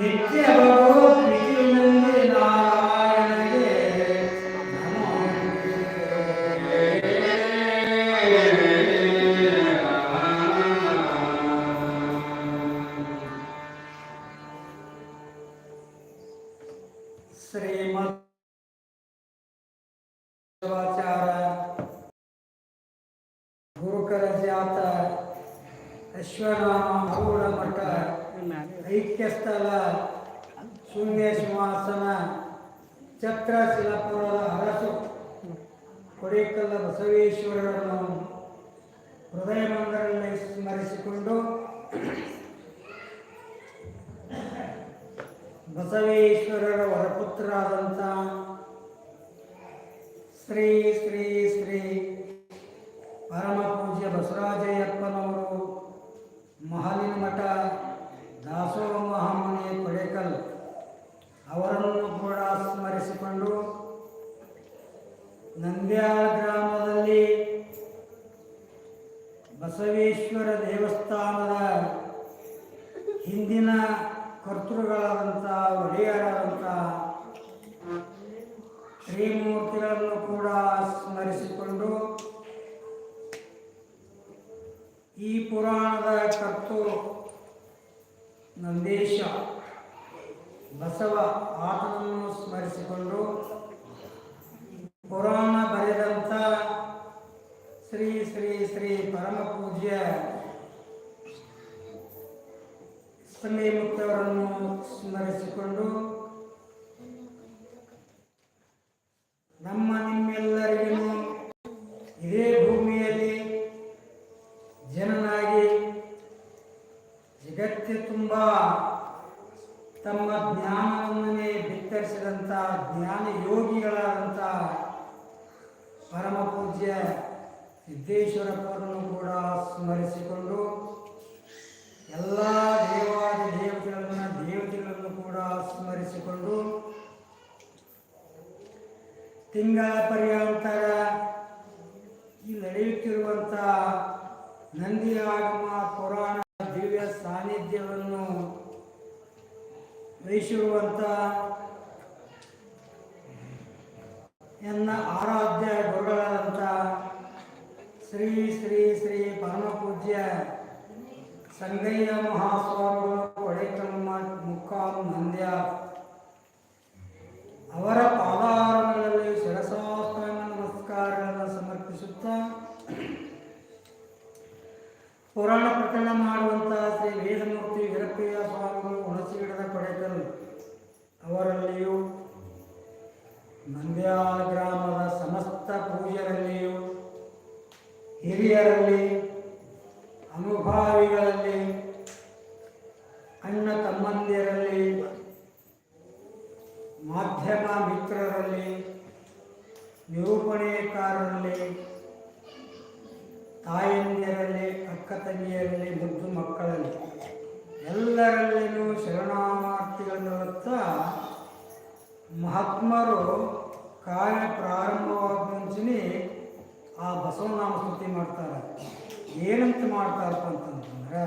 ನಿತ್ಯ ಭಗವದ್ಗೀತೆಯಲ್ಲಿ ಬಸವೇಶ್ವರರ ವರಪುತ್ರರಾದಂಥ ಶ್ರೀ ಶ್ರೀ ಶ್ರೀ ಪರಮ ಪೂಜ್ಯ ಬಸವರಾಜಯ್ಯಪ್ಪನವರು, ಮಹಾಲಿನ ಮಠ ದಾಸೋಹ ಮಹಾಮುನಿ ಕೊಡೇಕಲ್ ಅವರನ್ನು ಕೂಡ ಸ್ಮರಿಸಿಕೊಂಡು ನಂದ್ಯಾಳ ಗ್ರಾಮದಲ್ಲಿ ಬಸವೇಶ್ವರ ದೇವಸ್ಥಾನದ ಹಿಂದಿನ ಕರ್ತೃಗಳಾದಂಥ ಒಡೆಯರಾದಂಥ ಶ್ರೀಮೂರ್ತಿಗಳನ್ನು ಕೂಡ ಸ್ಮರಿಸಿಕೊಂಡು ಈ ಪುರಾಣದ ಕರ್ತು ನಂದೇಶ ಬಸವ ಆತನನ್ನು ಸ್ಮರಿಸಿಕೊಂಡು ಪುರಾಣ ಬರೆದಂಥ ಶ್ರೀ ಶ್ರೀ ಶ್ರೀ ಪರಮ ಪೂಜ್ಯ ಮುಕ್ತವರನ್ನು ಸ್ಮರಿಸಿಕೊಂಡು ನಮ್ಮ ನಿಮ್ಮೆಲ್ಲರಿಗೂ ಇದೇ ಭೂಮಿಯಲ್ಲಿ ಜನನಾಗಿ ಜಗತ್ತು ತುಂಬ ತಮ್ಮ ಜ್ಞಾನವನ್ನೇ ಬಿತ್ತರಿಸಿದಂಥ ಜ್ಞಾನ ಯೋಗಿಗಳಾದಂಥ ಪರಮ ಪೂಜ್ಯ ಸಿದ್ದೇಶ್ವರಪ್ಪರನ್ನು ಕೂಡ ಸ್ಮರಿಸಿಕೊಂಡು ಎಲ್ಲ ದೇವಾದಿ ದೇವತೆಗಳನ್ನ ದೇವತೆಗಳನ್ನು ಕೂಡ ಸ್ಮರಿಸಿಕೊಂಡು ತಿಂಗಳ ಪರ್ಯಾಂತರ ಈ ನಡೆಯುತ್ತಿರುವಂಥ ನಂದಿ ಆಗಮ ಪುರಾಣ ದಿವ್ಯ ಸಾನ್ನಿಧ್ಯವನ್ನು ವಹಿಸಿರುವಂಥ ಎನ್ನ ಆರಾಧ್ಯ ಗುರುಗಳಾದಂಥ ಶ್ರೀ ಶ್ರೀ ಶ್ರೀ ಪರಮ ಪೂಜ್ಯ ಸಂಗಯ್ಯ ಮಹಾಸ್ವಾಮಿಗಳು, ಒಡೆತಮ್ಮ ಮುಕ್ಕಾಲು ಮಂದ್ಯ ಅವರ ಪಾದಾರಗಳಲ್ಲಿ ಪುರಾಣ ಪ್ರಕರಣ ಮಾಡುವಂತಹ ಶ್ರೀ ವೇದಮೂರ್ತಿ ವೀರಪ್ಪಯ್ಯ ಸ್ವಾಮಿಗಳು ಹುಣಸಿಗಿಡದ ಪಡೆದರು. ಅವರಲ್ಲಿಯೂ ನಂದ್ಯಾಲ ಗ್ರಾಮದ ಸಮಸ್ತ ಪೂಜ್ಯರಲ್ಲಿಯೂ, ಹಿರಿಯರಲ್ಲಿ, ಅನುಭಾವಿಗಳಲ್ಲಿ, ಅಣ್ಣ ತಮ್ಮಂದಿರಲ್ಲಿ, ಮಾಧ್ಯಮ ಮಿತ್ರರಲ್ಲಿ, ನಿರೂಪಣೆಕಾರರಲ್ಲಿ ತಾಯಂದಿರಲ್ಲಿ ಅಕ್ಕ ತಂಗಿಯರಲ್ಲಿ ಮುದ್ದು ಮಕ್ಕಳಲ್ಲಿ ಎಲ್ಲರಲ್ಲಿಯೂ ಶರಣಾಮಾರ್ಥಿಗಳನ್ನು ಹೊತ್ತಾ ಮಹಾತ್ಮರು ಕಾರ್ಯ ಪ್ರಾರಂಭವಾದ ಮುಂಚೆನೇ ಆ ಬಸವನಾಮ ಸ್ತುತಿ ಮಾಡ್ತಾರೆ. ಏನಂತ ಮಾಡ್ತಾರಪ್ಪ ಅಂತಂತಂದ್ರೆ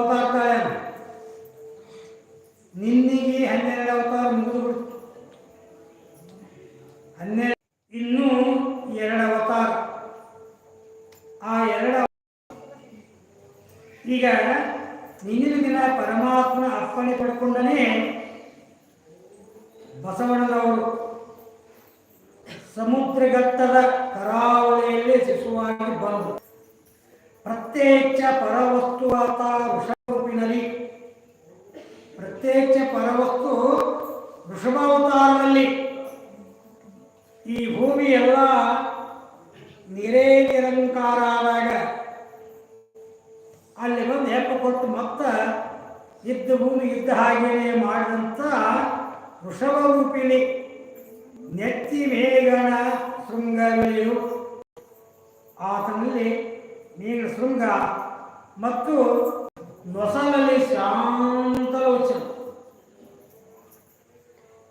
ಹದಿನಾಲ್ಕು ಅಲ್ಲಿ ಬಂದು ಹೆಪ್ಪ ಕೊಟ್ಟು ಮತ್ತ ಇದ್ದ ಭೂಮಿ ಇದ್ದ ಹಾಗೆಯೇ ಮಾಡಿದಂಥ ವೃಷಭ ರೂಪಿಣಿ. ನೆತ್ತಿ ಮೇಗಣ ಶೃಂಗವೆಯು ಆತನಲ್ಲಿ ನೀನು ಶೃಂಗ ಮತ್ತು ನೊಸಲಲ್ಲಿ ಶಾಂತಲೋಚನ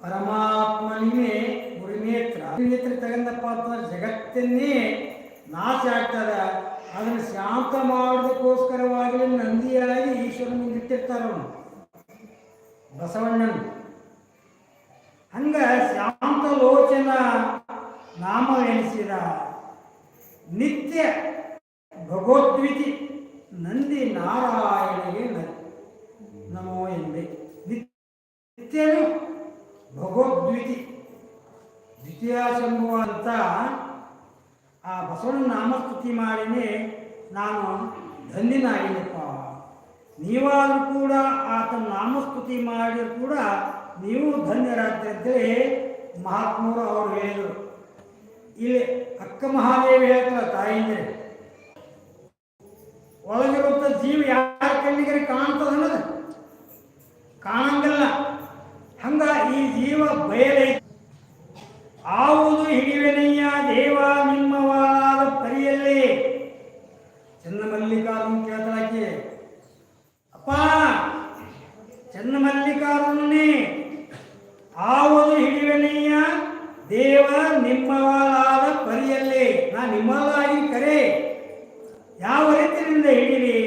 ಪರಮಾತ್ಮನಿಗೆ ಗುರುನೇತ್ರ. ಗುರುನೇತ್ರ ತಗಂದಪ್ಪ ಅಂತ ಜಗತ್ತನ್ನೇ ನಾಶ ಆಗ್ತದ. ಅದನ್ನು ಶಾಂತ ಮಾಡೋದಕ್ಕೋಸ್ಕರವಾಗಿ ನಂದಿಯಾಗಿ ಈಶ್ವರನ ಇಟ್ಟಿರ್ತಾರ ಅವನು. ಬಸವಣ್ಣನ. ಹಂಗ ಶಾಂತ ಲೋಚನ ಎಣಿಸಿದ ನಿತ್ಯ ಭಗವದ್ವಿತಿ ನಂದಿ ನಾರಾಯಣಗೆ ನಮೋ ಎಂದೆ. ನಿತ್ಯನು ಭಗವದ್ವಿತಿ ದ್ವಿತೀಯ ಶಂಭುವ ಅಂತ ಆ ಬಸವನ ನಾಮಸ್ತುತಿ ಮಾಡಿನೇ ನಾನು ಧನ್ಯನಾಗಿನಪ್ಪ. ನೀವಾದರೂ ಕೂಡ ಆತನ ನಾಮಸ್ತುತಿ ಮಾಡಿದ್ರು ಕೂಡ ನೀವು ಧನ್ಯರಾಗ್ತಿದ್ದರೆ ಮಹಾತ್ಮರು ಅವರು ಹೇಳಿದರು. ಇಲ್ಲಿ ಅಕ್ಕ ಮಹಾದೇವಿ ಹೇಳ್ತಾರೆ ತಾಯಿಂದ್ರೆ ಒಳಗಿರುವಂಥ ಜೀವ ಯಾರ ಕಣ್ಣಿಗೆ ಕಾಣ್ತದ ಅನ್ನೋದು? ಕಾಣಂಗಿಲ್ಲ. ಹಂಗ ಈ ಜೀವ ಬಯಲೈತಿ ಆವುದು ಹಿಡಿವೆನಯ್ಯ ದೇವ ಚನ್ನಮಲ್ಲಿಕಾರ್ಜುನ ಕೇಳ್ತಾಳಾಕಿ ಅಪ್ಪ ಚನ್ನಮಲ್ಲಿಕಾರ್ಜುನೇ ಆವುದು ಹಿಡಿವೆನೆಯ ದೇವ ನಿಮ್ಮವಾದ ಪರಿಯಲ್ಲಿ ನಾ ನಿಮ್ಮಲ್ಲಾಗಿ ಕರೆ ಯಾವ ರೀತಿಯಿಂದ ಹಿಡಿಲಿ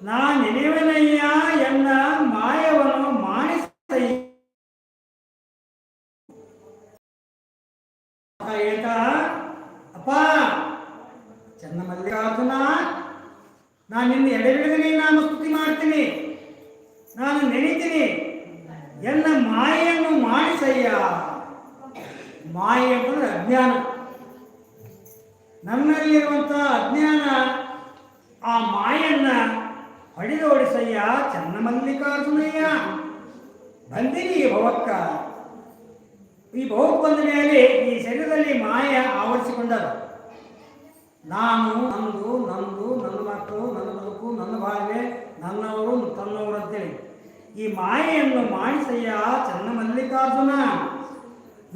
ನಾ ನೆನೆವನಯ್ಯ ಎನ್ನ ಮಾಯವನ್ನು ಮಾಣಿಸೈ ಹೇಳ್ತಾ ಅಪ್ಪ ಚನ್ನ ಮಲ್ಲಿಕಾರ್ಜುನ ನಾನು ನಿನ್ನ ಎಡೆಬಿಡದೆ ನಾನು ಸ್ತುತಿ ಮಾಡ್ತೀನಿ ನಾನು ನೆನಿತೀನಿ ಎನ್ನ ಮಾಯೆಯನ್ನು ಮಾಡಿಸಯ್ಯ ಮಾಯೆ ಅಂತಂದ್ರೆ ಅಜ್ಞಾನ ನನ್ನಲ್ಲಿರುವಂಥ ಅಜ್ಞಾನ, ಆ ಮಾಯನ್ನ ಹೊಡೆದು ಓಡಿಸಯ್ಯ ಚನ್ನ ಮಲ್ಲಿಕಾರ್ಜುನಯ್ಯ ಬಂದಿರಿ ಈ ಭವಕ್ಕ. ಈ ಭವಕ್ಕೆ ಬಂದ ಮೇಲೆ ಈ ಶರೀರದಲ್ಲಿ ಮಾಯ ಆವರಿಸಿಕೊಂಡರು. ನಾನು, ನಂದು ನಂದು, ನನ್ನ ಮಕ್ಕಳು, ನನ್ನ ಬದುಕು, ನನ್ನ ಭಾವೆ ನನ್ನವರು, ತನ್ನವರು ಅಂತೇಳಿ. ಈ ಮಾಯೆಯನ್ನು ಮಾಡಿಸಯ್ಯ ಚನ್ನ ಮಲ್ಲಿಕಾರ್ಜುನ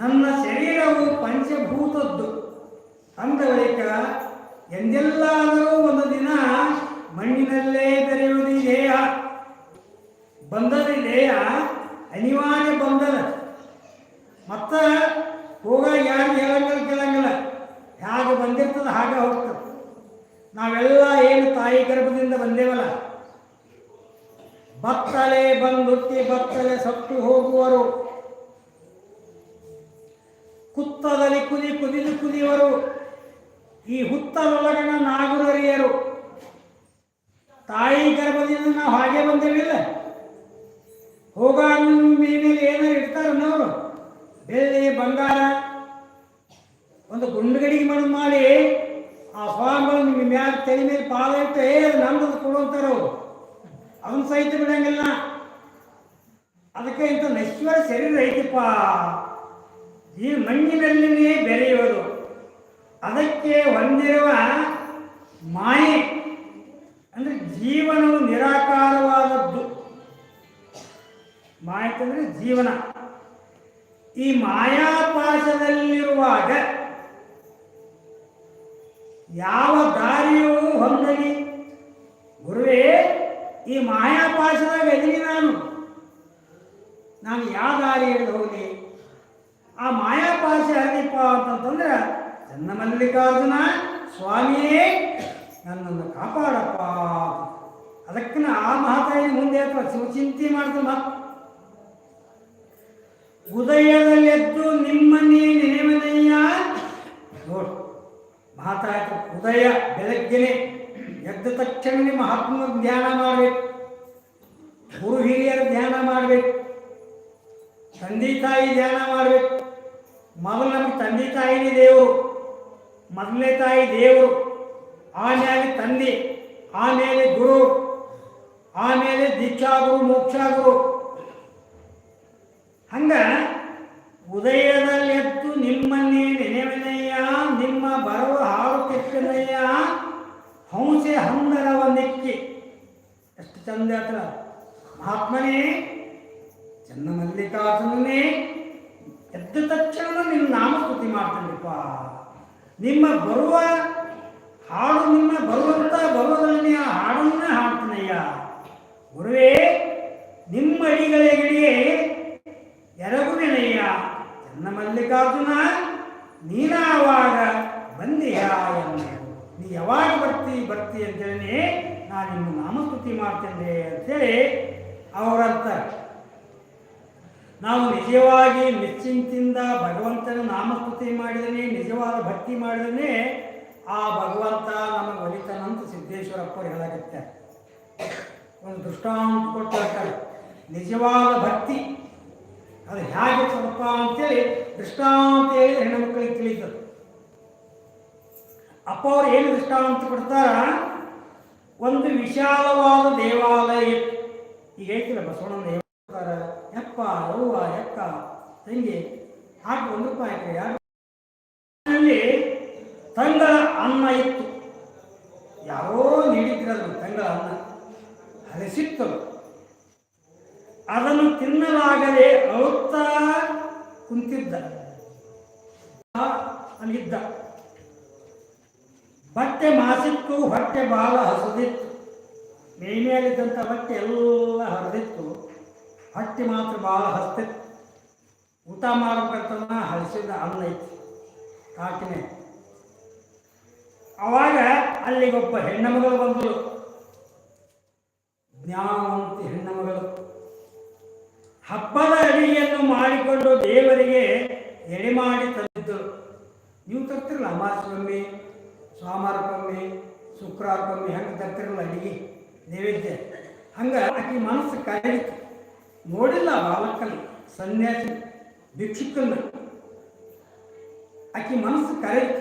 ನನ್ನ ಶರೀರವು ಪಂಚಭೂತದ್ದು. ಅಂದ ಬಳಿಕ ಎಂದೆಲ್ಲಾದರೂ ಒಂದು ದಿನ ಮಣ್ಣಿನಲ್ಲೇ ಬೆರೆಯುವುದು ದೇಹ ಬಂದದ ಈ ದೇಹ ಅನಿವಾರ್ಯ ಬಂಧನ. ಮತ್ತ ಹೋಗಾಗ ಯಾರು ಹೇಳಂಗಿಲ್ಲ ಕೇಳಂಗಿಲ್ಲ ಹೇಗೆ ಬಂದಿರ್ತದ ಹಾಗೆ ಹೋಗ್ತದೆ. ನಾವೆಲ್ಲ ಏನು ತಾಯಿ ಗರ್ಭದಿಂದ ಬಂದೇವಲ್ಲ, ಬತ್ತಲೆ ಬಂದುಟ್ಟಿ ಬತ್ತಲೆ ಸತ್ತು ಹೋಗುವರು. ಕುತ್ತದಲ್ಲಿ ಕುದಿ ಕುದಿದು ಕುದಿಯವರು. ಈ ಹುತ್ತಲೊಳಗಣ ನಾಗುರರಿಯರು ತಾಯಿ ಗರ್ಭದಿಂದ ನಾವು ಹಾಗೆ ಬಂದೇವಿಲ್ಲ ನಿಮ್ಮ ಮೇಲೆ ಏನಾರು ನಾವು ಬೆಳ್ಳಿ, ಬಂಗಾರ, ಒಂದು ಗುಂಡುಗಡಿಗೆ ಮಣ್ಣು ಮಾಡಿ ಆ ಸ್ವಾಮಿಗಳು ನಿಮ್ಮ ಮ್ಯಾಲ ತಲೆ ಮೇಲೆ ಪಾದ ಇಟ್ಟು, ಏ ನಮ್ದು ಕೊಡುವಂತಾರ ಅವ್ರು. ಅವನ್ ಸಹಿತ ಬಿಡಂಗಿಲ್ಲ. ಅದಕ್ಕೆ ಇಂಥ ನಶ್ವರ ಶರೀರ ಐತಿಪ್ಪ. ಈ ಮಣ್ಣಿನಲ್ಲಿನೇ ಬೆರೆಯುವುದು. ಅದಕ್ಕೆ ಹೊಂದಿರುವ ಮಾಯೆ, ಅಂದ್ರೆ ಜೀವನವು ನಿರಾಕಾರವಾದದ್ದು. ಮಾಯೆ ಅಂದ್ರೆ ಜೀವನ. ಈ ಮಾಯಾಪಾಶದಲ್ಲಿರುವಾಗ ಯಾವ ದಾರಿಯೂ ಹೊಂದಲಿ. ಗುರುವೇ, ಈ ಮಾಯಾಪಾಶದಾಗ ಎಲ್ಲಿ ನಾನು ನಾನು ಯಾವ ದಾರಿ ಹಿಡಿದು ಹೋಗಲಿ? ಆ ಮಾಯಾಪಾಶ ಹರಿದೀಪ ಅಂತಂತಂದ್ರೆ ಚನ್ನ ಮಲ್ಲಿಕಾರ್ಜುನ ಸ್ವಾಮಿಯೇ, ನನ್ನನ್ನು ಕಾಪಾಡಪ್ಪ. ಅದಕ್ಕಿನ ಆ ಮಹಾತಾಯಿ ಮುಂದೆ ಅಥವಾ ಶಿವಚಿಂತೆ ಮಾಡ್ತು ಮಾತು ಉದಯದಲ್ಲೆದ್ದು ನಿಮ್ಮನ್ನೇ ನೆನೆಮನೆಯ. ನೋಡು ಉದಯ, ಬೆಳಗ್ಗೆನೆ ಎದ್ದ ನಿಮ್ಮ ಮಹಾತ್ಮ ಧ್ಯಾನ ಮಾಡಬೇಕು. ಗುರು ಹಿರಿಯರ ಧ್ಯಾನ ಮಾಡಬೇಕು. ತಂದೆ ತಾಯಿ ಧ್ಯಾನ ಮಾಡಬೇಕು. ಮೊದಲು ನಮಗೆ ತಂದೆ ತಾಯಿನೇ ದೇವರು, ಮೊದಲನೇ ತಾಯಿ ದೇವರು ಆಮೇಲೆ ತಂದೆ ಆಮೇಲೆ ಗುರು ಆಮೇಲೆ ದೀಕ್ಷಾಗುರು, ಮೋಕ್ಷಾಗುರು. ಹಂಗ ಉದಯದಲ್ಲೆದ್ದು ನಿಮ್ಮನ್ನೇ ನೆನೆವೆನೆಯ ನಿಮ್ಮ ಬರವ ಹಾವು ಕೆಟ್ಟನಯ್ಯ ಹಂಸೆ ಹಂದರವ ನೆಕ್ಕಿ. ಎಷ್ಟು ಚಂದ ಹೇಳ್ತಾರ ಮಹಾತ್ಮನೇ ಚನ್ನ ಮಲ್ಲಿಕಾರ್ಜುನನೇ ಎದ್ದ ತಕ್ಷಣ ನೀನು ನಾಮಸ್ತುತಿ ಮಾಡ್ತೀನಿಪ್ಪ. ನಿಮ್ಮ ಬರುವ ಹಾಡು ನಿಮ್ಮ ಬರುವಂತ ಬರುವುದರಲ್ಲಿ ಆ ಹಾಡನ್ನೇ ಹಾಡ್ತೀನಯ್ಯ. ಗುರುವೇ ನಿಮ್ಮ ಅಡಿಗಳಿಗೆ ಎರಗುವೆನಯ್ಯ ಚೆನ್ನ ಮಲ್ಲಿಕಾರ್ಜುನ ನೀನಾವಾಗ ಬಂದೆಯ ನೀ ಯಾವಾಗ ಬರ್ತಿ ಬರ್ತಿ ಅಂತೇಳಿ ನಾನು ನಿಮ್ಮ ನಾಮಸ್ತುತಿ ಮಾಡ್ತೇನೆ ಅಂತೇಳಿ ಅವರಂತಾರೆ ನಾವು ನಿಜವಾಗಿ ನಿಶ್ಚಿಂತಿಂದ ಭಗವಂತನ ನಾಮಸ್ತುತಿ ಮಾಡಿದನೇ, ನಿಜವಾದ ಭಕ್ತಿ ಮಾಡಿದನೆ, ಆ ಭಗವಂತ ನಮಗೆ ಒಲಿತಾನಂತ ಸಿದ್ದೇಶ್ವರಪ್ಪರು ಹೇಳಾಗುತ್ತೆ ಒಂದು ದೃಷ್ಟಾಂತ ಕೊಟ್ಟು ಹೇಳ್ತಾರೆ. ನಿಜವಾದ ಭಕ್ತಿ, ಅದು ಹೇಗೆ ಸ್ವಲ್ಪ ಅಂತೇಳಿ ದೃಷ್ಟಾಂತ ಹೇಳಿ ಹೆಣ್ಣು ಮಕ್ಕಳಿಗೆ ತಿಳಿತದೆ. ಅಪ್ಪ ಅವ್ರು ಏನು ದೃಷ್ಟಾಂತ ಕೊಡ್ತಾರ? ಒಂದು ವಿಶಾಲವಾದ ದೇವಾಲಯ. ಈಗ ಹೇಳ್ತಿಲ್ಲ ಬಸವಣ್ಣನ ಯಪ್ಪ ಅವ್ವ ಯಕ್ಕ ತಂಗಿ ಹಾಕಿ ಒಂದು ಅಲ್ಲಿ ತಂಗಳ ಅನ್ನ ಇತ್ತು. ಯಾರೋ ನೀಡಿದ್ರಲ್ಲ ತಂಗಳ ಅನ್ನ. ಹಲಸಿತ್ತು ಅದನ್ನು ತಿನ್ನಲಾಗದೆ ಅಳುತ್ತಾ ಕುಂತಿದ್ದ. ಅಲ್ಲಿದ್ದ. ಬಟ್ಟೆ ಮಾಸಿತ್ತು, ಹೊಟ್ಟೆ ಬಾಲ ಹಸದಿತ್ತು. ಮೇಲಿದ್ದಂಥ ಬಟ್ಟೆ ಎಲ್ಲ ಹರಿದಿತ್ತು. ಹೊಟ್ಟೆ ಮಾತ್ರ ಭಾಳ ಹಸ್ತಿ ಊಟ ಮಾಡ್ಬೇಕಂತಂದ ಹಲಸಿದ ಅನ್ನ ಐತಿ. ಕಾಕಿನೇ ಅವಾಗ ಅಲ್ಲಿಗೊಬ್ಬ ಹೆಣ್ಣಮಗಳು ಬಂದಳು ಜ್ಞಾನವಂತಿ ಹೆಣ್ಣು ಮಗಳು. ಹಬ್ಬದ ಅಡಿಗೆಯನ್ನು ಮಾಡಿಕೊಂಡು ದೇವರಿಗೆ ಎಡೆ ಮಾಡಿ ತಂದಿದ್ದರು ನೀವು ತರ್ತಿರಲ್ಲ ಅಮಾಸೊಮ್ಮೆ ಸೋಮವಾರಕ್ಕೊಮ್ಮೆ, ಶುಕ್ರವಾರಕ್ಕೊಮ್ಮೆ, ಹಂಗೆ ತರ್ತಿರಲ್ಲ ಅಡಿಗೆ, ನೈವೇದ್ಯ. ಹಂಗೆ ಆಕೆ ಮನಸ್ಸು ಕರೆಯಿತು ನೋಡಿಲ್ಲ ಬಾಲಕಲ್ಲಿ ಸನ್ಯಾಸಿ ಭಿಕ್ಷುಕನ್ನ ಆಕೆ ಮನಸ್ಸು ಕರೆಯಿತು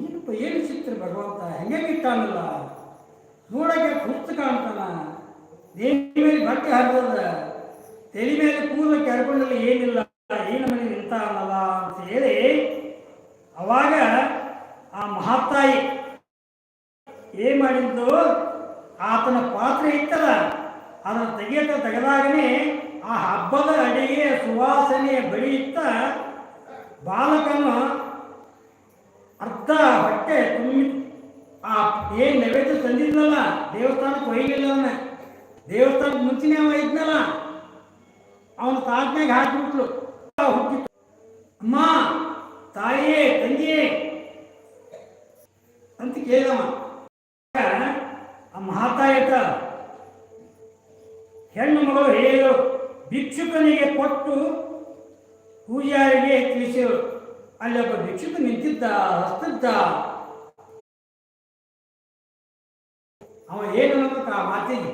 ಏನಪ್ಪ, ಏನು ಚಿತ್ರ ಭಗವಂತ? ಹೆಂಗೆ ಬಿಟ್ಟಾನಲ್ಲ ನೋಡಕ್ಕೆ ಪುಸ್ತಕ ಕಾಣ್ತಾನ. ದೇವಿ ಮೇಲೆ ಬಟ್ಟೆ ಹರಿದ ತಲೆ ಮೇಲೆ ಕೂದಲ ಕೆರ್ಕೊಂಡಲ್ಲಿ ಏನಿಲ್ಲ? ಏನು ಮನೆ ನಿಂತಾನಲ್ಲ? ಅಂತ ಹೇಳಿ, ಅವಾಗ ಆ ಮಹಾತಾಯಿ ಏನ್ ಮಾಡಿದ್ದು ಆತನ ಪಾತ್ರೆ ಇತ್ತಲ್ಲ ಅದನ್ನು ತೆಗೆಯತ ತೆಗೆದಾಗನೇ ಆ ಹಬ್ಬದ ಅಡಿಗೆ ಸುವಾಸನೆ ಬೆಳೆಯುತ್ತಾ ಬಾಲಕನ ಅರ್ಧ ಹೊಟ್ಟೆ ತುಂಬಿ ಆ ಏನು ನೈವೇದ್ಯ ತಂದಿದ್ನಲ್ಲ, ದೇವಸ್ಥಾನಕ್ಕೆ ಹೋಗಿಲ್ಲ ಅವನ. ದೇವಸ್ಥಾನಕ್ಕೆ ಮುಂಚೆನೇ ಅವ ಇದ್ನಲ್ಲ. ಅವನ ತಾಟ್ನಾಗ ಹಾಕಿಬಿಟ್ಲು. ಹುಟ್ಟಿತ್ತು. ಅಮ್ಮ, ತಾಯಿಯೇ, ತಂಗಿಯೇ, ಅಂತ ಕೇಳಮ್ಮ ಆ ಮಹಾತಾಯಿತ ಹೆಣ್ಣು ಮಗಳು ಹೇಳು, ಭಿಕ್ಷುಕನಿಗೆ ಕೊಟ್ಟು ಪೂಜಾರಿಗೆ ತಿಳಿಸಿದರು ಅಲ್ಲಿ ಒಬ್ಬ ಭಿಕ್ಷುಕ ನಿಂತಿದ್ದ, ಹಸ್ತಿದ್ದ. ಅವ ಏನು ಅಂತ ಆ ಮಾತಿಗೆ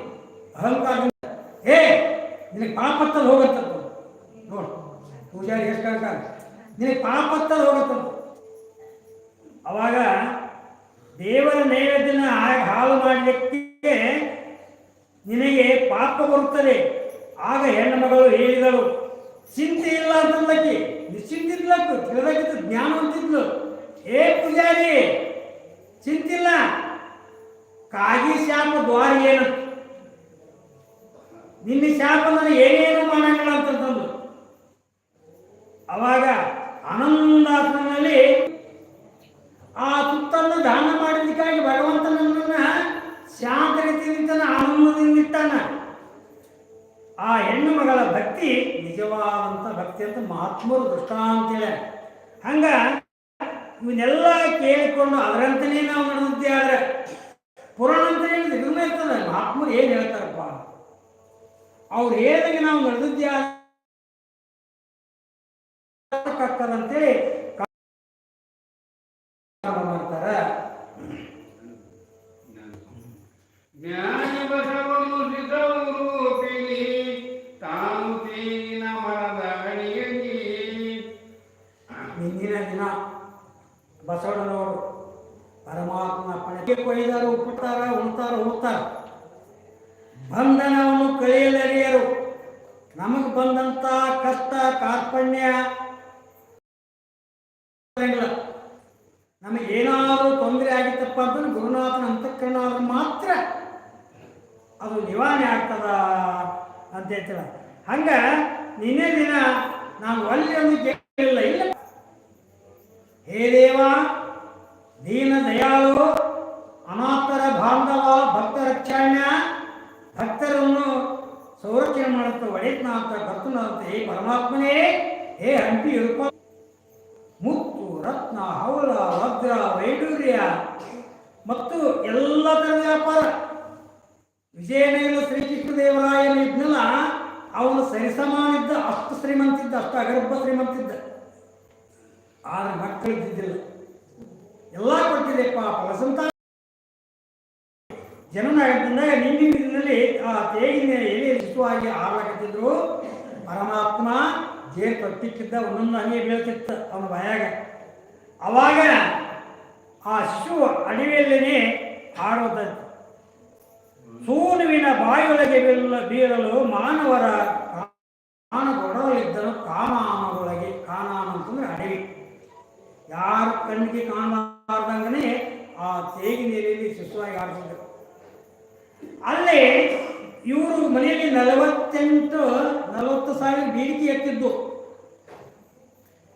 ಅಹಂಕಾರ ಏ ನಿನಗೆ ಪಾಪತ್ತಲ್ಲಿ ಹೋಗತ್ತಂತ. ನೋಡು ಪೂಜಾರಿ ಎಷ್ಟು ಅಹಂಕಾರ ನಿನಗೆ ಪಾಪತ್ತಲ್ಲಿ ಹೋಗತ್ತಂತ. ಅವಾಗ ದೇವರ ನೈವೇದ್ಯನ ಹಾಗೆ ಹಾಳು ಮಾಡಲಿಕ್ಕೆ ನಿನಗೆ ಪಾಪ ಬರುತ್ತದೆ. ಆಗ ಹೆಣ್ಣು ಮಗಳು ಹೇಳಿದಳು, ಚಿಂತೆ ಇಲ್ಲ ಅಂತಂದಕ್ಕೆ ನಿಶ್ಚಿಂತಿರ್ಲಕ್ಕು ತಿಳಿದಕ್ಕಿಂತ ಜ್ಞಾನ ಅಂತಿದ್ಲು ಏ ಪೂಜಾರಿ, ಚಿಂತಿಲ್ಲ. ಕಾಗಿ ಶಾಪ ದ್ವಾರ ಏನು? ನಿನ್ನ ಶಾಪ ಏನೇನು ಮಾಡಂಗಿಲ್ಲ ಅಂತಂದು ಅವಾಗ ಆನಂದಾಸನಲ್ಲಿ ಆ ತುತ್ತನ್ನು ದಾನ ಮಾಡಿದ್ದಕ್ಕಾಗಿ ಭಗವಂತ ನನ್ನನ್ನ ಶಾಂತ ಆನಂದದಿಂದ ಇಟ್ಟಾನ ಆ ಹೆಣ್ಣು ಮಗಳ ಭಕ್ತಿ ನಿಜವಾದಂಥ ಭಕ್ತಿ ಅಂತ ಮಹಾತ್ಮರು ದೃಷ್ಟಾಂತ ಹೇಳ ಹಂಗ ಇವನ್ನೆಲ್ಲ ಕೇಳಿಕೊಂಡು ಅದರಂತನೇ ನಾವು ನಡೆದಿದ್ದೆ ಆದ್ರೆ ಪುರಾಣ ಅಂತ ಹೇಳಿದ್ರೆ ಇರ್ತದೆ. ಮಹಾತ್ಮರು ಏನು ಹೇಳ್ತಾರಪ್ಪ ಅವ್ರು ಹೇಳಿದಾಗ ನಾವು ನಡೆದಿದ್ದೆ ಅಂತೇಳಿ ಬಸವಣ್ಣನವರು ಪರಮಾತ್ಮನ ಪಣಕ್ಕೆ ಕೊಯ್ದಾರ, ಉಪ್ಪುತ್ತಾರ, ಉಣ್ತಾರ ಹೋಗ್ತಾರ ಬಂಧನವನ್ನು ಕಳೆಯಲರಿಯರು. ನಮಗೆ ಬಂದಂಥ ಕಷ್ಟ, ಕಾರ್ಪಣ್ಯ. ಬರಂಗಿಲ್ಲ ನಮಗೆ ಏನಾದರೂ ತೊಂದರೆ ಆಗಿತ್ತಪ್ಪ ಅಂತಂದ್ರೆ ಗುರುನಾಥನ ಅಂತಃಕರಣ ಆದ್ರೆ ಮಾತ್ರ ಅದು ನಿವಾರಣೆ ಆಗ್ತದ ಅಂತ ಹೇಳ್ತಾರೆ. ಹಂಗ ನಿನ್ನೆ ದಿನ ನಾನು ಅಲ್ಲಿ ಒಂದು ಕೇಳಿಲ್ಲ. ಇಲ್ಲ ಹೇ ದೇವ, ದೀನ ದಯಾಳು, ಅನಾಥರ ಬಾಂಧವ ಭಕ್ತ ರಕ್ಷಾಣ್ಯ, ಭಕ್ತರನ್ನು ಸಂರಕ್ಷಣೆ ಮಾಡುತ್ತ ಒಡೆತನಾಥ ಅಂತ ಹೇ ಪರಮಾತ್ಮನೇ, ಹೇ ಹಂಪಿ ರೂಪ. ಮುತ್ತು, ರತ್ನ, ಹೌಲ ವಜ್ರ ವೈಡೂರ್ಯ ಮತ್ತು ಎಲ್ಲ ಥರದ ವ್ಯಾಪಾರ. ವಿಜಯನಗರ ಶ್ರೀಕೃಷ್ಣದೇವರಾಯನ ಇದ್ನಲ್ಲ ಅವನು ಸರಿಸಮಾನಿದ್ದ ಅಷ್ಟು ಶ್ರೀಮಂತಿದ್ದ, ಅಷ್ಟು ಅಗರ್ಭ ಶ್ರೀಮಂತಿದ್ದ. ಆದ್ರೆ ಮಕ್ಕಳು ಇದ್ದಿದ್ದಿಲ್ಲ. ಎಲ್ಲ ಕೊಟ್ಟಿದೆಪ್ಪ ಫಲಸಂತ ನಿನ್ನೆ ದಿನದಲ್ಲಿ, ಆ ತೇಗಿನ ಎಲೆ ಶಿಶುವಾಗಿ ಆರ್ಲಾಕತ್ತಿದ್ರು ಪರಮಾತ್ಮ ಜೇನು ತೊಟ್ಟಿಕ್ಕಿದ್ದ ಒಂದೊಂದು ಹಂಗೆ ಬೀಳ್ತಿತ್ತ ಅವನ ಭಯಾಗ ಅವಾಗ ಆ ಶಿಶು ಅಡವಿಯಲ್ಲೇನೆ ಆಡೋದಂತೆ ಸೂನುವಿನ ಬಾಯೊಳಗೆ ಬೀಳಲು ಬೀಳಲು ಮಾನವರ ಕಾಣಗೊಡಲಿದ್ದನು ಕಾಮಾನದೊಳಗೆ ಕಾನಾನ ಅಂತಂದ್ರೆ ಅಡವಿ ಯಾರ ಕಣ್ಣಿಗೆ ಕಾಣಲಾರ್ದಂಗನೆ ಆ ತೇಗಿ ನೀರಲ್ಲಿ ಶಿಶುವಾಗಿ ಆಡ್ತಿದ್ರು ಅಲ್ಲಿ ಇವರು ಮನೆಯಲ್ಲಿ ನಲವತ್ತೆಂಟು, ನಲವತ್ತು ಸಾವಿರ ಬೇಡಿಕೆ ಎತ್ತಿದ್ದು.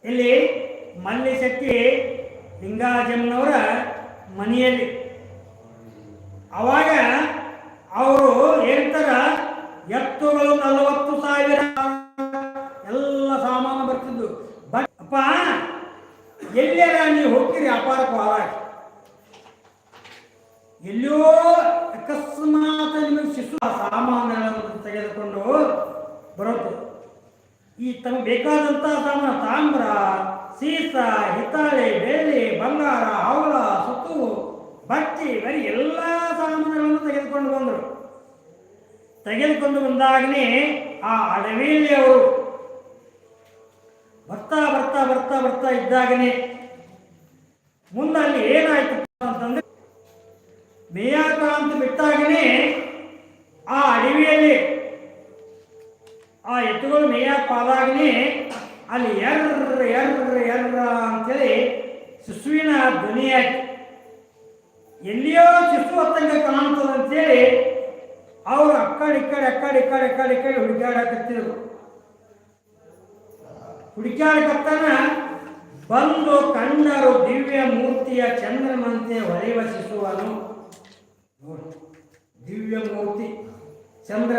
ಇಲ್ಲಿ ಶೆಟ್ಟಿ ಲಿಂಗಾಜಮ್ಮನವರ ಮನೆಯಲ್ಲಿ. ಅವಾಗ ಅವರು ಹೇಳ್ತಾರ ಎತ್ತುಗಳು ನಲವತ್ತು ಸಾವಿರ ಎಲ್ಲ ಸಾಮಾನು ಬರ್ತಿದ್ದು. ಅಪ್ಪ ಎಲ್ಲೆಲ್ಲ ನೀವು ಹೋಗ್ತೀರಿ ಅಪಾರಕ್ಕೆ ಹಾಳಾಗಿ ಎಲ್ಲೋ ಅಕಸ್ಮಾತ್ ನಿಮಗೆ ಶಿಶು ಆ ಸಾಮಾನುಗಳನ್ನು ತೆಗೆದುಕೊಂಡು ಬರೋದು ಈ ತಮ್ಮ ತಾಮ್ರ, ಸೀಸ, ಹಿತ್ತಾಳೆ, ಬೆಳ್ಳಿ, ಬಂಗಾರ ಹವಳ ಸುತ್ತು ಬಟ್ಟಿ ಬರೀ ಎಲ್ಲ ಸಾಮಾನುಗಳನ್ನು ತೆಗೆದುಕೊಂಡು ಬಂದರು. ತೆಗೆದುಕೊಂಡು ಬಂದಾಗನೇ ಆ ಅಡವಿಯಲ್ಲಿ ಅವರು ಬರ್ತಾ ಬರ್ತಾ ಬರ್ತಾ ಬರ್ತಾ ಇದ್ದಾಗನೇ ಮುಂದೆ ಅಲ್ಲಿ ಏನಾಯ್ತು ಅಂತಂದ್ರೆ ಮೇಯಾಕ ಅಂತ ಬಿಟ್ಟಾಗನೇ ಆ ಅಡವಿಯಲ್ಲಿ ಆ ಎತ್ತುಗಳು ಮೇಯಾಕ ಆದಾಗನೇ ಅಲ್ಲಿ ಎರ್ರ ಎರ್ರ ಎರ್ರ ಅಂತೇಳಿ ಶಿಶುವಿನ ಧ್ವನಿಯಾಗಿ ಎಲ್ಲಿಯೋ ಶಿಶು ಹೊತ್ತಂಗೆ ಕಾಣ್ತದೆ ಅಂತೇಳಿ ಅವರು ಅಕ್ಕಡಿ ಇಕ್ಕಡೆ ಅಕ್ಕಡೆ ಇಕ್ಕಡೆ ಅಕ್ಕಡೆ ಇಕ್ಕಡೆ ಹುಡುಕಾಡಕತ್ತಿದ್ರು ಹುಡುಕಾಡಕತ್ತಾನ ಬಂದು ಕಣ್ಣರು ದಿವ್ಯ ಮೂರ್ತಿಯ ಚಂದ್ರನಂತೆ ಹೊಳೆಯುವ ಶಿಶುವನು ದಿವ್ಯ ಮೂರ್ತಿ, ಚಂದ್ರ.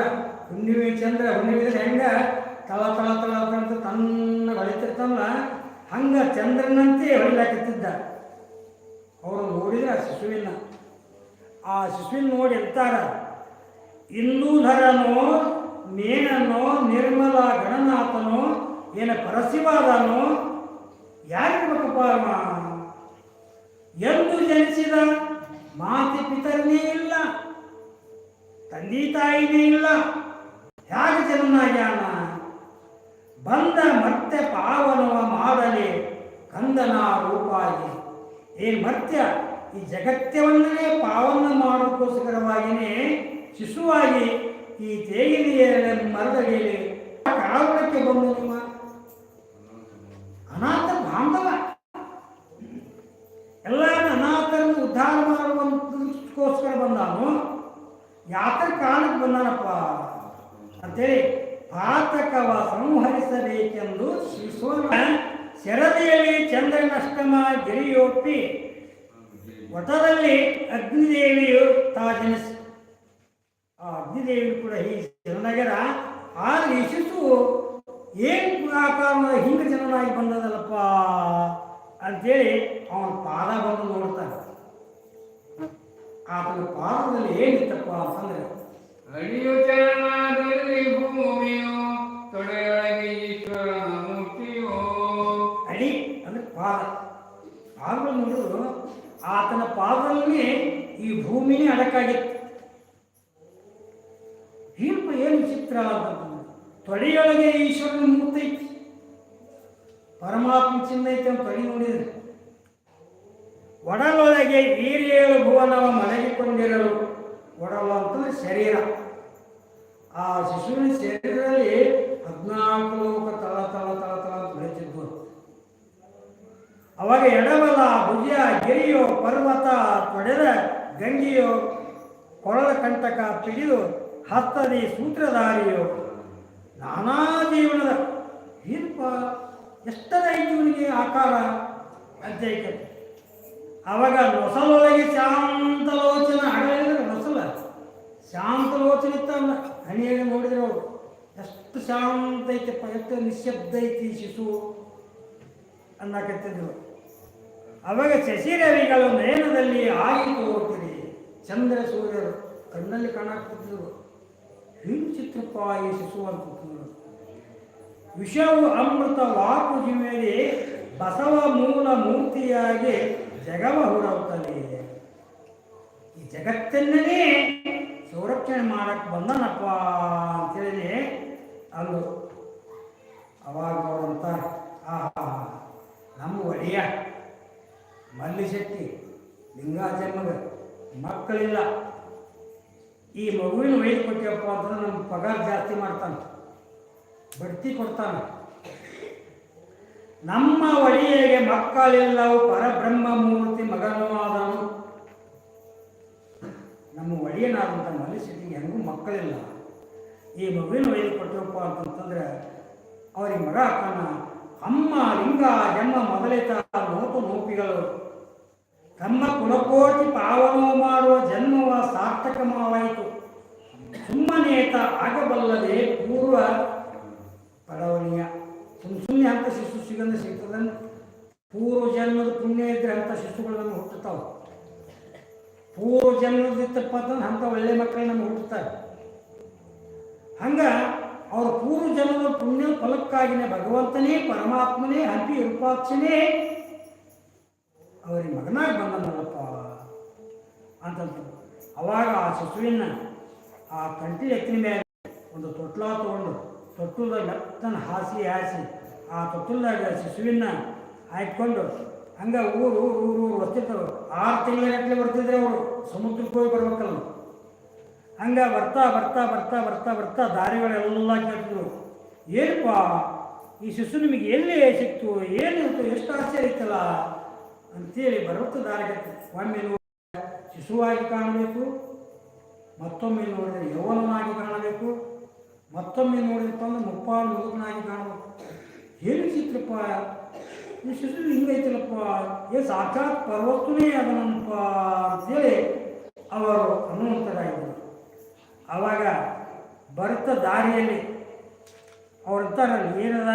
ಹುಣ್ಣಿಮೆ ಚಂದ್ರ, ಹುಣ್ಣಿಮೆ ಹೆಂಗ? ತಳ ತಳ ತಳ ಅಂತ ತನ್ನ ಹೊಳಿತಿರ್ತಾನಲ್ಲ ಹಂಗ ಚಂದ್ರನಂತೆ ಹೊಳಿಲಾಕಿತ್ತಿದ್ದ ಅವರು ನೋಡಿದ್ರೆ ಆ ಶಿಶುವಿನ ಆ ಶಿಶುವಿನ ನೋಡಿ ಎಂತಾರ ಇಂದೂಧರನೋ ಮೇನನೋ, ನಿರ್ಮಲ, ಗಣನಾಥನೋ, ಏನ ಪರಶಿವಾದನೋ ಯಾರಿರ್ಬೇಕಪ್ಪ? ಎಂದು ಜನಿಸಿದ ಮಾತಿ ಪಿತರನೇ ಇಲ್ಲ, ತಂದೆ ತಾಯಿನೇ ಇಲ್ಲ. ಹೇಗೆ ಜನನಾಗ್ಯಾನ ಬಂದ ಮತ್ತೆ ಪಾವನವ ಮಾಡಲಿ, ಕಂದನ ರೂಪಾಯಿ ಏನು ಮರ್ತ್ಯ? ಈ ಜಗತ್ತವನ್ನೇ ಪಾವನ ಮಾಡೋಕ್ಕೋಸ್ಕರವಾಗಿಯೇ ಶಿಶುವಾಗಿ ಈ ತೇಗಿನ ಮರದಡಿಯಲ್ಲಿ ಕಾವಲಕ್ಕೆ ಬಂದು ನಿಮ್ಮ ಅನಾಥ ಬಾಂಧವ? ಎಲ್ಲ ಅನಾಥರನ್ನು ಉದ್ಧಾರ ಮಾಡುವಂತಕ್ಕೋಸ್ಕರ ಬಂದಾನು? ಯಾತ್ರ ಕಾಲಕ್ಕೆ ಬಂದಾನಪ್ಪ. ಅಂತೇಳಿ ಪಾತಕವ ಸಂಹರಿಸಬೇಕೆಂದು ಸೋಮ ಶರದಿಯಲ್ಲಿ ಚಂದ್ರನಷ್ಟಮ ಗಿರಿಯೊಪ್ಪಿ ವಟದಲ್ಲಿ ಅಗ್ನಿದೇವಿಯು ತಾ ಜನಿಸಿ ಆ ಅಗ್ನಿದೇವಿ ಕೂಡ ಈ ಜನನಗರ ಆದರೆ ಶಿಶು ಏನ್ ಕಾರಣದ ಹಿಂಗ ಜನನಾಗಿ ಬಂದದಲ್ಲಪ್ಪ ಅಂತೇಳಿ ಅವನ ಪಾದ ಬಂದು ನೋಡ್ತಾನೆ. ಆತನ ಪಾದದಲ್ಲಿ ಏನಿತ್ತಪ್ಪ ಅಂತಂದ್ರೆ ಅಡಿಯು ಚರಣದಲ್ಲಿ ಭೂಮಿಯು, ತೊಡೆಯೊಳಗೆ ಈಶ್ವರನ ಮೂರ್ತಿಯೋ. ಅಡಿ ಅಂದ್ರೆ ಪಾದ. ಪಾದಗಳು ನೋಡಿದ್ರು ಆತನ ಪಾದದಲ್ಲಿ ಈ ಭೂಮಿನೇ ಅಡಕಾಗಿತ್ತು. ಏನಪ್ಪ, ಏನು ಚಿತ್ರ ತೊಡೆಯೊಳಗೆ ಈಶ್ವರನ ಮೂರ್ತಿ ಐತಿ. ಪರಮಾತ್ಮ ಚಿನ್ನ ಐತೆ ಅಂತ ತೊಡೆ ನೋಡಿದ್ರೆ. ಒಡಲೊಳಗೆ ವೀರ್ಯೇಳು ಭುವನವ ಮಲಗಿಕೊಂಡಿರಲು. ಒಡಲು ಅಂತಂದ್ರೆ ಶರೀರ. ಆ ಶಿಶುವಿನ ಶರೀರದಲ್ಲಿ ಹದಿನಾಲ್ಕು ಲೋಕ ತಳ ತಳ ತಳ ತಳ ಅಂತ ಅವಾಗ ಎಡಬಲ, ಭುಜ, ಗಿರಿಯೋ, ಪರ್ವತ, ತೊಡೆದ, ಗಂಗೆಯೋ ಕೊರಳ ಕಂಟಕ ಪಿಡಿದು ಹತ್ತದಿ ಸೂತ್ರಧಾರಿಯೋ, ನಾನಾ ಜೀವನದ ಏನಪ್ಪ ಎಷ್ಟರ ಜೀವನಿಗೆ ಆಕಾರ ಅಧ್ಯಯಕ ಅವಾಗ ನೊಸಲೊಳಗೆ ಶಾಂತಲೋಚನ ಹಡಲಿದ್ರೆ ನೊಸಲ. ಶಾಂತಲೋಚನೆ ಇತ್ತಲ್ಲ. ಹನಿಯಾಗಿ ನೋಡಿದ್ರೆ ಅವರು ಎಷ್ಟು ಶಾಂತ ಐತೆಪ್ಪ, ಎಷ್ಟು ನಿಶ್ಶಬ್ದ ಐತಿ ಶಿಶು ಅನ್ನಕತ್ತಿದ್ರು. ಅವಾಗ ಶಶಿರವಿಗಳು ನಯನದಲ್ಲಿ ಆಗಿ ಹೋಗ್ತೀರಿ ಚಂದ್ರ ಸೂರ್ಯರು ಕಣ್ಣಲ್ಲಿ ಕಾಣಾಕ್ತಿದ್ರು. ಹಿಂಗೆ ಚಿತ್ರಪ್ಪ ಈ ಶಿಶು ಅಂತಿದ್ರು ವಿಷವು ಅಮೃತ ವಾಕು ಜಿಮೇಲಿ ಬಸವ ಮೂಲ ಮೂರ್ತಿಯಾಗಿ ಜಗವ ಹೊರಡುತ್ತದೆ ಈ ಜಗತ್ತನ್ನೇ ಸಂರಕ್ಷಣೆ ಮಾಡಕ್ಕೆ ಬಂದನಪ್ಪ ಅಂತೇಳಿ ಅಂದು. ಅವಾಗ ಅವರಂತ ಆ ನಮ್ಮ ಒಡೆಯ ಮಲ್ಲಿಶೆಟ್ಟಿ ಲಿಂಗಾಜಮ್ಮಗ ಮಕ್ಕಳಿಲ್ಲ. ಈ ಮಗುವಿನ ವಯಸ್ಸು ಕೊಟ್ಟಿಯಪ್ಪ ಅಂತಂದ್ರೆ ನಮ್ಮ ಪಗಾರ ಜಾಸ್ತಿ ಮಾಡ್ತಾನೆ, ಬಡ್ತಿ ಕೊಡ್ತಾನೆ. ನಮ್ಮ ಒಡೆಯಗೆ ಮಕ್ಕಳಿಲ್ಲವು, ಪರಬ್ರಹ್ಮ ಮೂರ್ತಿ ಮಗನೂ ಆದನು. ನಮ್ಮ ಒಡೆಯನಾದಂಥ ಹೆಂಗೂ ಮಕ್ಕಳಿಲ್ಲ. ಈ ಮಗುವಿನ ವಯಸ್ಸು ಕೊಟ್ಟಿರಪ್ಪ ಅಂತಂತಂದ್ರೆ, ಅವರಿಗೆ ಮಗ ಅಕ್ಕನ ಅಮ್ಮ ಲಿಂಗ ಜನ್ಮ ಮೊದಲಿತ ನೋಪು ನೋಪಿಗಳು. ತಮ್ಮ ಕುಲಕೋಟಿ ಪಾವನೋ ಮಾಡುವ ಜನ್ಮವ ಸಾರ್ಥಕವಾಯಿತು ಸುಮ್ಮನೇತ ಆಗಬಲ್ಲದೆ ಪೂರ್ವ ಪಡವನೀಯ ಸುಮ್ಮ ಸುಮ್ಮನೆ ಅಂತ ಶಿಶು ಸಿಗಂದ ಸಿಗ್ತದನ್ನು ಪೂರ್ವ ಜನ್ಮದ ಪುಣ್ಯ ಇದ್ರೆ ಅಂತ ಶಿಶುಗಳನ್ನು ಹುಟ್ಟುತ್ತಾವೆ. ಪೂರ್ವ ಜನ್ಮದಿತ್ತಪ್ಪ ಅಂತಂದ್ರೆ ಅಂಥ ಒಳ್ಳೆ ಮಕ್ಕಳು ನಮ್ಗೆ ಹುಟ್ಟುತ್ತಾರೆ ಹಂಗೆ ಅವ್ರ ಪೂರ್ವ ಜನ್ಮದ ಪುಣ್ಯ ಫಲಕ್ಕಾಗಿನೇ ಭಗವಂತನೇ ಪರಮಾತ್ಮನೇ ಹಂಪಿ ರೂಪಾಕ್ಷನೇ ಅವರಿಗೆ ಮಗನಾಗಿ ಬಂದನಲ್ಲಪ್ಪ ಅಂತಂತ ಅವಾಗ ಆ ಶಿಶುವಿನ ಆ ಕಂಟಿ ಎತ್ತಿನ ಮೇಲೆ ಒಂದು ತೊಟ್ಲ ತಗೊಂಡು ತೊಟ್ಟಲ್ದಾಗ ಮೆತ್ತನ ಹಾಸಿ ಹಾಸಿ ಆ ತೊಟ್ಟಲ್ದಾಗ ಶಿಶುವಿನ ಹಾಕ್ಕೊಂಡು ಹಂಗೆ ಊರು ಊರು ಊರು ಊರು ಬರ್ತಿರ್ತವೆ ಆರು ತಿಂಗಳ ಗಟ್ಟಲೆ ಬರ್ತಿದ್ರೆ ಅವರು ಸಮುದ್ರಕ್ಕೆ ಹೋಗಿ ಬರ್ಬೇಕಲ್ಲ ಹಂಗ ಬರ್ತಾ ಬರ್ತಾ ಬರ್ತಾ ಬರ್ತಾ ಬರ್ತಾ ದಾರಿಗಳೆಲ್ಲ ಕೇಳ್ತಿದ್ರು ಏನಪ್ಪ, ಈ ಶಿಶು ನಿಮಗೆ ಎಲ್ಲಿ ಸಿಕ್ತು, ಏನಿತ್ತು, ಎಷ್ಟು ಆಸೆ ಇತ್ತಲ್ಲ ಅಂತೇಳಿ ಬರುತ್ತ ದಾರಿಗೆ ಒಮ್ಮೆ ನೋಡಿದ್ರೆ ಶಿಶುವಾಗಿ ಕಾಣಬೇಕು, ಮತ್ತೊಮ್ಮೆ ನೋಡಿದ್ರೆ ಯೌವನನಾಗಿ ಕಾಣಬೇಕು, ಮತ್ತೊಮ್ಮೆ ನೋಡಿದಪ್ಪ ಅಂದ್ರೆ ಮುಪ್ಪಾಳು ಮುದುಕನಾಗಿ ಕಾಣಬೇಕು. ಏನು ಚಿತ್ರಪ್ಪ, ಈ ಶಿಶು ಹಿಂಗೈತಿಲ್ಲಪ್ಪ ಏ ಸಾಕ್ಷಾತ್ ಪರ್ವತನೇ ಅದನಪ್ಪ ಅಂತೇಳಿ ಅವರು ಹನುಮಂತರಾಗಿದ್ದರು ಆವಾಗ ಬರ್ತ ದಾರಿಯಲ್ಲಿ ಅವ್ರು ಅಂತಾರಲ್ಲ ಏನದ?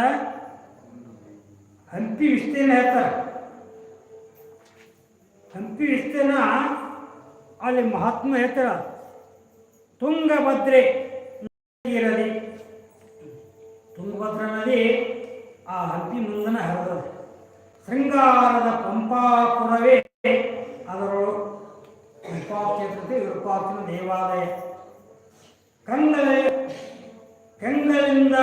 ಹಂಪಿ ವಿಸ್ತೀರ್ಣ ಹೇಳ್ತಾರೆ. ಹಂಪಿ ವಿಸ್ತೀರ್ಣ ಅಲ್ಲಿ ಮಹಾತ್ಮ ಹೇಳ್ತಾರ, ತುಂಗಭದ್ರೆ ನದಿ ತುಂಗಭದ್ರ ನದಿ ಆ ಹಂಪಿ ಮುಂದನ ಹರಿದ ಶೃಂಗಾರದ ಪಂಪಾಪುರವೇ ಪಂಪಾ ಕ್ಷೇತ್ರಕ್ಕೆ ವಿರೂಪಾಕ್ಷನ ದೇವಾಲಯ. ಕಂಗಲ ಕಂಗಳಿಂದ